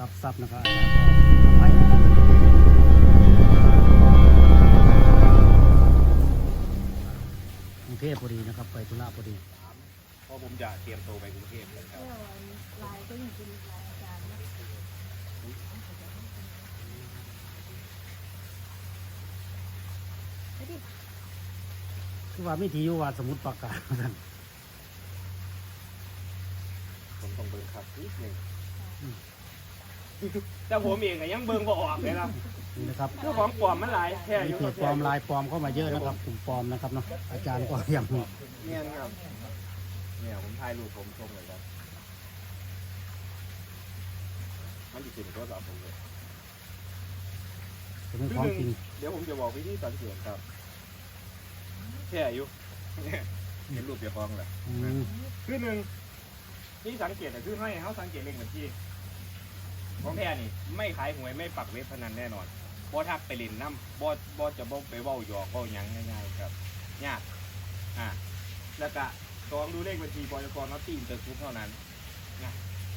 รับทรัพย์นะครับอาจารย์ก็ไปกรุงเทพพอดีนะครับ ไปธุระพอดีเพราะผมจะเตรียมตัวไปกรุงเทพเลยครับลายก็ยังเป็นลายอาจารย์นะไปดิคือว่าไม่ทีอยู่ว่าสมุดปรากการท่านผมต้องเบิ่งครับนิดหนึง แต่ผมเองก็ยังเบิ่งบ่ออกเลยนะนี่นะครับเรื่องของปลอมมันหลายแค่อมียู่เพจปลอมลายปลอมเข้ามาเยอะนะครับกลุ่มปลอมนะครับเนาะอาจารย์ก็ยังเนี่ยนะครับเนี่ยผมถ่ายรูปผมชมเลยครับมันจะเป็นโทรศัพท์ผมเลยเป็นของจริงเดี๋ยวผมจะบอกวิธีสังเกตครับแค่อายุเนี่ยเห็นรูปเดียวฟ้องแหละ อืม คือหนึ่งนี่สังเกตแต่คือให้เขาสังเกตเลขบัญชี ของแท้นี่ไม่ขายหวยไม่ปักเว็บพนันแน่นอนบอทักไปเล่นน้ำบอบอจะบอไปเว้าหยอกเว้าหยังง่ายๆครับยากอ่าแล้วก็ตองดูเลขบัญชีบอยกรนอตตีนเตอร์กรุ๊ปเท่านั้นนะ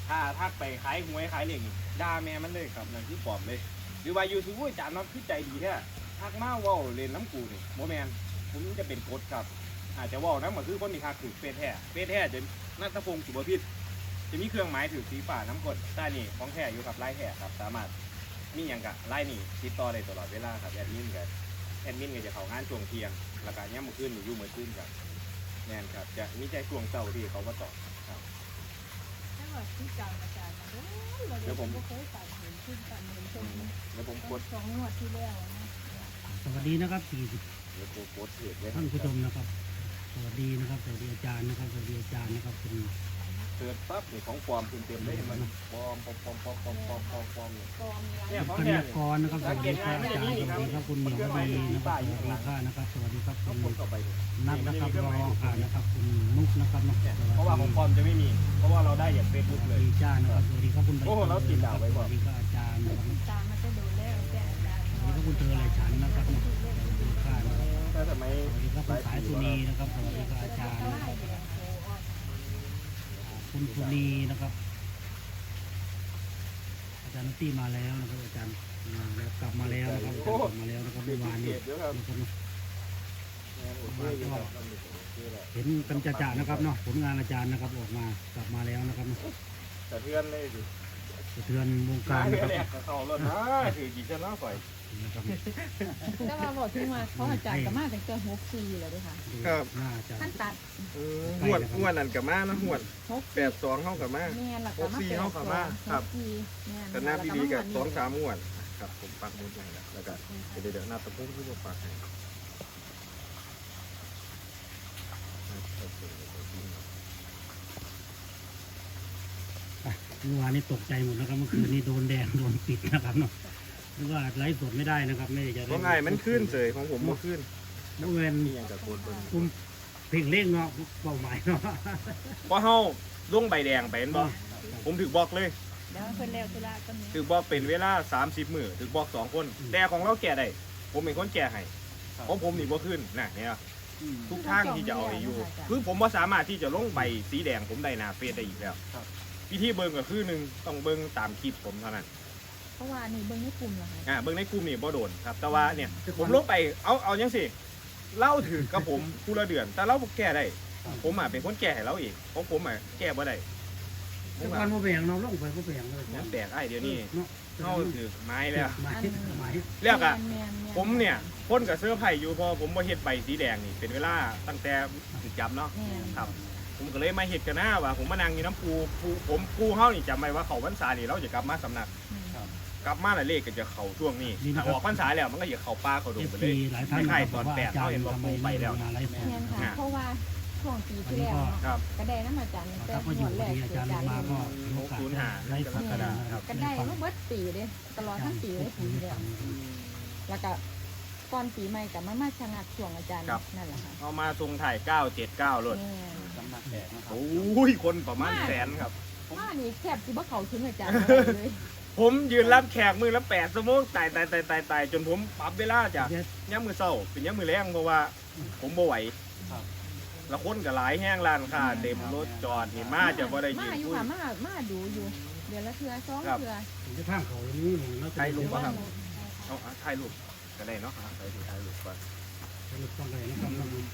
ถ้าทักไปขายหวยขายเลขนี่ด่าแม่มันเลยครับนั่นคือปลอมเลยหรือว่ายูทูบจานน็อตคือใจดีแท้ทักมาเว้าเล่นน้ำกูนี่โมแมนผมจะเป็นโค้ดครับอาจจะว่านะมันคือคนที่ทักถือเฟซแท้เฟซแท้จะนัทพงศ์สุภพิษ จะมีเครื่องหมายถือสีฝ่าน้ำกรดใต้นี่ของแท้อยู่กับไล่แท้ครับ สามารถมีอย่างกับไล่นี่ติดต่อได้ตลอดเวลาครับแอดมินกับแอดมินก็จะเข้างานช่วงเที่ยงแล้วก็ย่ำมือขึ้นอยู่มือขึ้นครับแน่นครับ จะมีใจช่วงเช้าที่เขามาตอบถ้าว่าที่จำอาจารย์มาด้วยเราไม่เคยฝันเห็นขึ้นฝันเห็นชมแล้วผมกดสองงวดที่แล้วนะสวัสดีนะครับสี่สิบเดี๋ยวผมกดเพจเลยท่านผู้ชมนะครับ สวัสดีนะครับสวัสดีอาจารย์นะครับสวัสดีอาจารย์นะครับคุณ เกิดปั๊บนี่ของปลอมเต็มๆเลยมันปลอมปลอมปลอมปลอมปลอมปลอมปลอมปลอมเนี่ยกองมีเนี่ยของปัญแท้ญากรนะครับสวัสดีครับอาจารย์สวัสดีครับคุณหมียวดีนะครับสวัสดีค่ะนะครับสวัสดีครับก็คุณกดเข้าไปนัทนะครับรองค่ะนะครับคุณนุกนะครับเนาะเนี่ยสวัสดีเพราะว่าของปลอมจะไม่มี เพราะว่าเราได้อย่างเฟซบุ๊กเลย จ้านะครับสวัสดีครับคุณโอ้โหเราติดดาวไว้ก่อนวัสดีครับอาจารย์นะครับตามมาจะดนแล้วแต่อาจารย์สวัสดีครับคุณเธออะไรฉันนะครับเนาะสวัสดีค่ะนะครับถ้าทำไมสวัสดีครับคุณสายสุนีนะครับสวัสดีครับอาจารย์นะครับ คุณสุนีนะครับ อาจารย์นัตตี้มาแล้วนะครับ อาจารย์มาแล้วกลับมาแล้วนะครับอาจารย์กลับมาแล้วนะครับเมื่อวานนี้เดี๋ยวครับนะครับโอเคอยู่ครับโอเคแล้วเห็นกันจะๆนะครับเนาะผลงานอาจารย์นะครับออกมากลับมาแล้วนะครับแต่เพื่อนเลยดิสะเทือนวงกาการรนะครับแรกเขาแล้วนะคือกี่ชนะฝ่าย นะครับแต่ว่าบอกที่ว่าเขาอาจารย์ก็มาตั้งแต่หกปีเลยด้วยค่ะหน้าอาจารท่านย์ตัดหวดหวดนั่นกับมานะหวดหกแปดสองเข้ากับมา แม่หลักก็มาหกสี่เข้ากับมาครับปีแม่แต่หน้าพี่ดีกับสองสามหวดครับผมปักหมุดให้แล้วแล้วก็เดี๋ยวเดี๋ยวหน้าตะพุ่งที่ผมปักให้เมื่อวานนี้ตกใจหมดนะครับเมื่อคืนนี้โดนแดงโดนปิดนะครับเนาะ หรือว่าไลฟ์สดไม่ได้นะครับ ไม่ได้จะเพราะไงมันขึ้นเสยของผมมันขึ้นเมื่อวันนี่ยังกับโคตรเบิ้งคุมเพลงเล่งเนาะเป้าหมายเนาะเพราะเฮาลงใบแดงไปเห็นบ่ผมถือบอกเลยเดี๋ยวเพิ่นแล้วตุลาก็มีถือบอกเป็นเวลา 30มื้อถือบอกสองคน แต่ของเราแก่ได้ผมเป็นคนแก่ให้ของผมนี่บ่ขึ้นนะเนี่ยทุกทางที่จะเอาให้อยู่ คือผมว่าสามารถที่จะลงใบสีแดงผมได้หนาเฟซได้อีกแล้ววิธีเบิ่งก็คือหนึ่งต้องเบิ่งตามคลิปผมเท่านั้นเพ ราะว่านี่เบิ่งในกลุ่มเหรอคะอ่าเบิ่งในกลุ่มนี่บ่โดนครับ แต่ว่าเนี่ยผมลงไปเอาเอาจังสิเล่าถือกับผมผู้ละเดือน แต่เราบ่แก้ได้ ผมอะเป็นคนแก้ให้เราเองของผมอะแก้บ่ได้ผแต่มก่ออะนบ่เป็นอย่างเนาะลงไปบ่เป็นอย่างเลยน้ำแตกไอ้เดี๋ยวนี้เนาะเฮาถือไม้แล้ว หมายหมายเรียกอะแม่นๆๆผมเนี่ยพ่นกับเสื้อร์ไผ่อยู่เพอผมมาเฮ็ดใบสีแดงนี่เป็นเวลาตั้งแต่ถึงจับเนาะแม่นครับ ผมก็เลยมาเฮ็ดกันหน้าว่าผมมานั่งอยู่น้ำปูปูผมปูเฮานี่จำไว้ว่าเขาพรรษานี่เราจะกลับมาสำนักอืม กลับมาแล้วเลขก็จะเข้าช่วงนี้ถ้าออกพรรษาแล้วมันก็จะเข้าป่าเข้าดเองไปฟเลซียหลายท่านไม่นะใช่ครับตบออนกว่าแปดอาจารย์เขาเห็นว่าทำไมปูไปไม่แล้วมาไลฟ์สดแม่นค่ะ เพราะว่าช่วงปีที่แล้วเนาะครับ ก็ได้น้ำอาจารย์คแต่รับก็หอมยู่ดพแรอกดีอาจารย์ลงมาก็มีโอกาสได้ฟังกระดาษนะครับก็ได้มาเบิดปีเด้ตลอดทั้งปีเลยปีเดียวแล้วก็ก่อนปีใหม่กับมามาชะงักช่วงอาจารย์ครับ นั่นแหละค่ะเอามาทรงถ่าย979รถแม่สำนักแตกนะครับโอ้ยคนประมาณแสนครับว่านี่แคบสิบ่เขาถึงอาจารย์เลย ผมยืนรับแขกมือละ8ชั่วโมงตายตายตายตายตายจนผมปรับเวลาจากย่ำมือเศร้าเป็นย่ำมือแรงเพราะว่า ผมบ่ไหวครับแล้วคนก็หลายแห้งร้านค้าเต็มรถจอดนี่มาจะบ่ได้ยืมานอยู่คุย ค่ะมามาดูอยู่ดือนละเทื่อสองครับ เทื่อผมจะข้างเขาอย่างนี้ผมแล้วใช่ลุงว่าครับหนูเอาเอาถ่ายรูปก็ได้เนาะอะถ่ายรูปถ่ายรูปก่อนสรุปต้องไปนะครับน้อง ขอบคุณ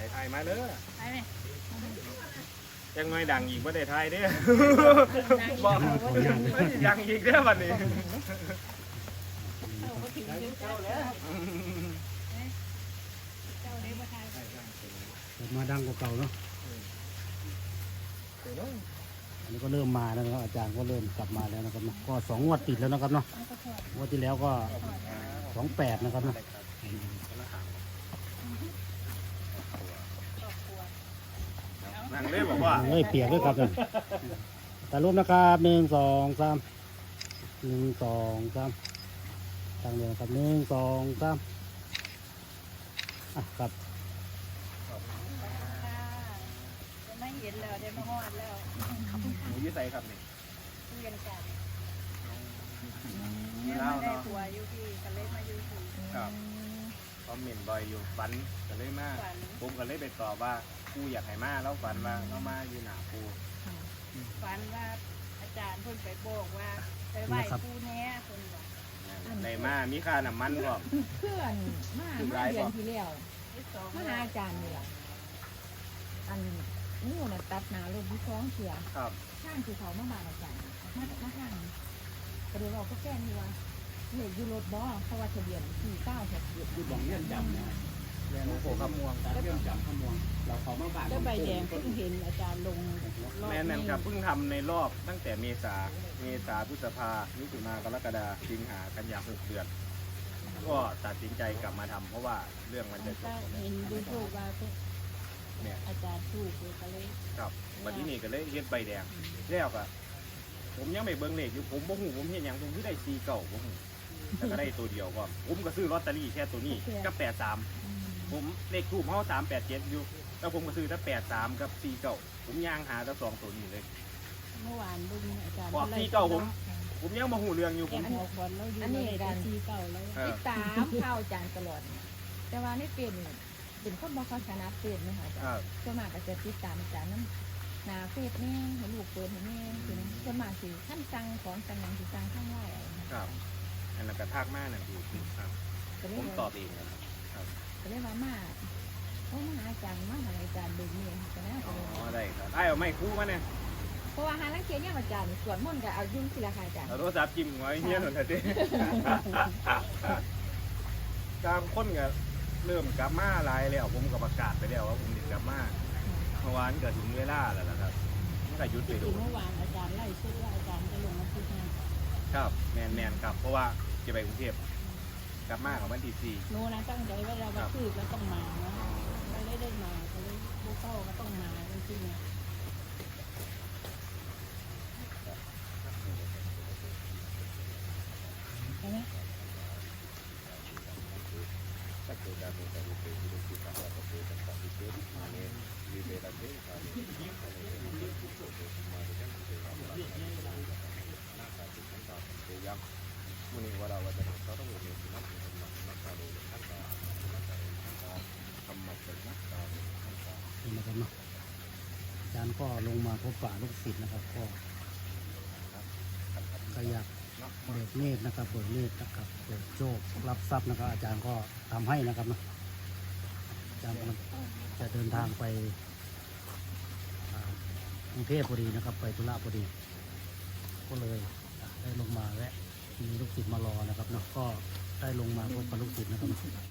ครับ ถ่ายถ่ายมาเด้อไปไหมยังไงดังอีกว่าได้ถ่ายเด้อนั่งบอกเอาไว้ดังเฮ้ยยังอีกเด้อวันนี้เอาไว้ถึงเดือนเจ้าแล้วเจ้าได้มาทายเกิดมาดังกว่าเก่าเนาะอันนี้ก็เริ่มมาแล้วนะครับอาจารย์ก็เริ่มกลับมาแล้วนะครับเนาะก็สองงวดติดแล้วนะครับเนาะงวดที่แล้วก็สองแปดนะครับเนาะ นั่งเล่บอกว่าเฮ้ยเปียกด้วยครับเนี่ยแต่รูปนะครับหนึ่งสองสามหนึ่งสองสามตั้งเดียวครับหนึ่งสองสามอะครับจะไม่เห็นแล้วได้มาฮอดแล้วหนูอยี่ใส่ครับนี่คุยกันกันมีเนี่ยเล่ามาได้เนาะผัวอยู่พี่ก็เลยมาอยู่พี่ครับคอมเมนต์บ่อยอยู่ฝันก็เลยมาฝัน ผมก็เลยไปตอบว่า กูอยากให้มาแล้วฝันว่าเรามาอยู่หนากูฝันว่าอาจารย์เพิ่นไปบอกว่าไปไหว้ผู้แน่เพิ่นว่าได้มามีค่าน้ำมันก็เพื่อนมามาเดือนที่แล้วมาหาอาจารย์นี่ล่ะอันนู่นตัดหนารถที่ท้องเสียครับข้างคือเขามาบานอาจารย์มามาข้างก็เลยบอกก็แก้นี่ว่าเหลืออยู่รถบ่เพราะว่าทะเบียนสี่เก้าหกเจ็ดคือบอกเรื่องจำนะ เรื่องโผล่ขมวงการเรื่องจำขมวงเราขอมาบ้านแล้วใบแดงเพิ่งเห็นอาจารย์ลงรอบแม่นั่นครับเพิ่งทำในรอบตั้งแต่เมษาเมษาพฤษภามิถุนากรกฎาสิงหากันยาหกเดือน ก็ตัดสินใจกลับมาทำเพราะว่าเรื่องมันจะจก็บเห็นดูถูกว่าเนี่ยอาจารย์ถูกเลยก็เลยครับวันที่นี่ก็เลยเฮ็ดใบแดงแล้วก็ผมยังไม่เบิ่งเลขอยู่ผมบ่ฮู้ผมเฮ็ดหยังผมคือได้ซีเก่าบ่ฮู้แต่ก็ได้ตัวเดียวก็ผมก็ซื้อลอตเตอรี่แค่ตัวนี้กับ83 ผมเลขทูบเฮา387อยู่ แล้วผมก็ซื้อแต่83กับ49ผมย่างหาแต่สองตัวนี้เลย เมื่อวานดูอาจารย์บอกที่เก่าผม ผมยังบ่ฮู้เรื่องอยู่ผแกมนหัวคนแล้วอยู่ในการทีเก่าแล้วเอติอดตามข่าวอาจารย์ตลอดเนี่ยแต่ว่าในเป็นเป็นคนบ่ค่อยถนัดเป็นนะคะอาจารย์ อ่า ส่วนมากก็จะติดตามอาจารย์น้ำหนาเฟซแน่ให้ลูกเปิดให้แน่คือส่วนมากสิท่านสั่งของสั่งหยังสิสั่งข้างไล่เอานะครับ อันนั้นก็ทักมานั่นคือครับ ก็เลผยมตอว่าบเองนะครับ ก็เลยว่ามาเพราะมาหาอาจารย์มาหาอาจารย์เด็กเนี่ยก็นะอ๋อได้ครับไอ้เอาไม้คู่มาเนี่ยเพราะว่าหาลังเกียจเนี่ยอาจารย์สวดมนต์กับเอายุ่งสิละค่ะอาจารย์เอาโทรศัพท์จิ้มไว้เฮียหน่อยเถอะดิกลางคนก็เริ่มกลับมาหลายแล้วผมก็ประกาศไปแล้วว่าผมติดกลับมาเมื่อวานก็ถึงเวลาแล้วล่ะครับมันก็หยุดไปจดูริงเมื่อวานอาจารย์ไล่ชื่อว่าอาจารย์จะลงมาพูดให้ครับ แมนแมนครับเพราะว่าจะไปกรุงเทพ กลับมาของวันที่สี่โน้นะตั้งใจว่าเรามาคืบแล้วต้องมานะไม่ได้ได้มาก็เลยผู้เข้าก็ต้องมาจริงๆใช่ไหม มุนีวราวัจนะเขาต้องเรีนที่นั่นเป็นธรรมะนักการเรียนขั้นตอนขั้นตอนธรรมะเป็นนักการเรียนขั้นตอนนี่นะครับเนาะอาจารย์ก็ลงมาพบปะลูกศิษย์นะครับก็ขยับเบิกเนตรนะครับเบิกเนตรนะครับเบิกโชครับทรัพย์นะครับอาจารย์ก็ทำให้นะครับเนาะอาจารย์จะเดินทางไปกรุงเทพพอดีนะครับ ไปธุระพอดี ก็เลยได้ลงมาแวะ มีลูกศิษย์มารอนะครับเนาะก็ได้ลงมาพบกับลูกศิษย์นะครับ